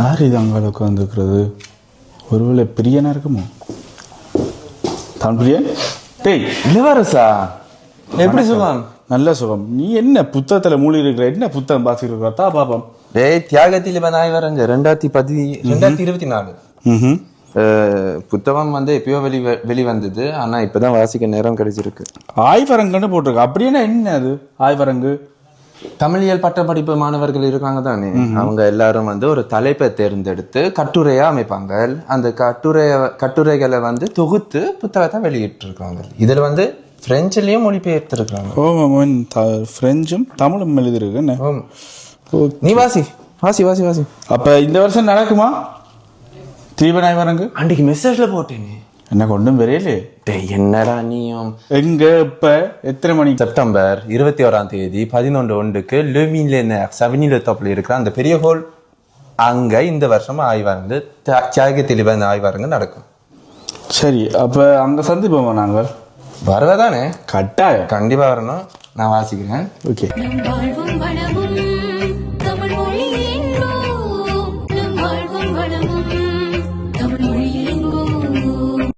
யார் இது அங்கே உட்காந்துருக்கிறது ஒருவேளை பிரியனா இருக்குமோ? தான் பிரியன் டேய் இளவரசா. எப்படி சுகம்? நல்ல சுகம். நீ என்ன புத்தகத்தில் மூழ்கி இருக்கிற என்ன புத்தகம் பார்த்துட்டு இருக்கிற தா பாப்போம் டேய் தியாகத்தில் நாய் வரைஞ்ச ரெண்டாயிரத்தி பதி ரெண்டாயிரத்தி இருபத்தி நாலு. புத்தகம் வந்து எப்பயோ வெளி வெளிவந்தது. ஆனா இப்பதான் வாசிக்க நேரம் கிடைச்சிருக்கு. ஆய்வரங்குன்னு போட்டிருக்கு. அப்படின்னா என்ன அது? ஆய்வரங்கு? தமிழியல் பட்டப்படிப்பு மாணவர்கள் இருக்காங்க தானே? அவங்க எல்லாரும் வந்து ஒரு தலைப்பை தேர்ந்தெடுத்து கட்டுரையா அமைப்பாங்க. அந்த கட்டுரைய கட்டுரைகளை வந்து தொகுத்து புத்தகத்தை வெளியிட்டு இருக்காங்க இதுல வந்து பிரெஞ்சுலயும் மொழிபெயர்த்து இருக்காங்க ஓ த ஃப்ரெஞ்சும் தமிழும் எழுதிருக்கு என்ன ஆம். நீ வாசி வாசி வாசி வாசி. அப்போ இந்த வருஷம் நடக்குமா? தீபன் ஆய்வரங்கு அன்றைக்கு மெசேஜ்ல போட்டேனே. எனக்கு ஒன்றும் வரையிலே? டேய் என்னடா நீயும்? எங்க இப்ப? எத்தனை மணிக்கு செப்டம்பர் இருபத்தி ஓராம் தேதி பதினொன்று ஒன்றுக்கு லெவின்லேனர் செவனில தோப்பில் இருக்கிற அந்த பெரிய ஹோல் அங்க இந்த வருஷம் ஆய்வாரங்கு தியாக தெளிவான ஆய்வாரங்கு நடக்கும். சரி அப்ப அங்க சந்திப்போமா நாங்கள்? வரதானே கட்டாயம். கண்டிப்பா வரணும். நான் வாசிக்கிறேன். ஓகே.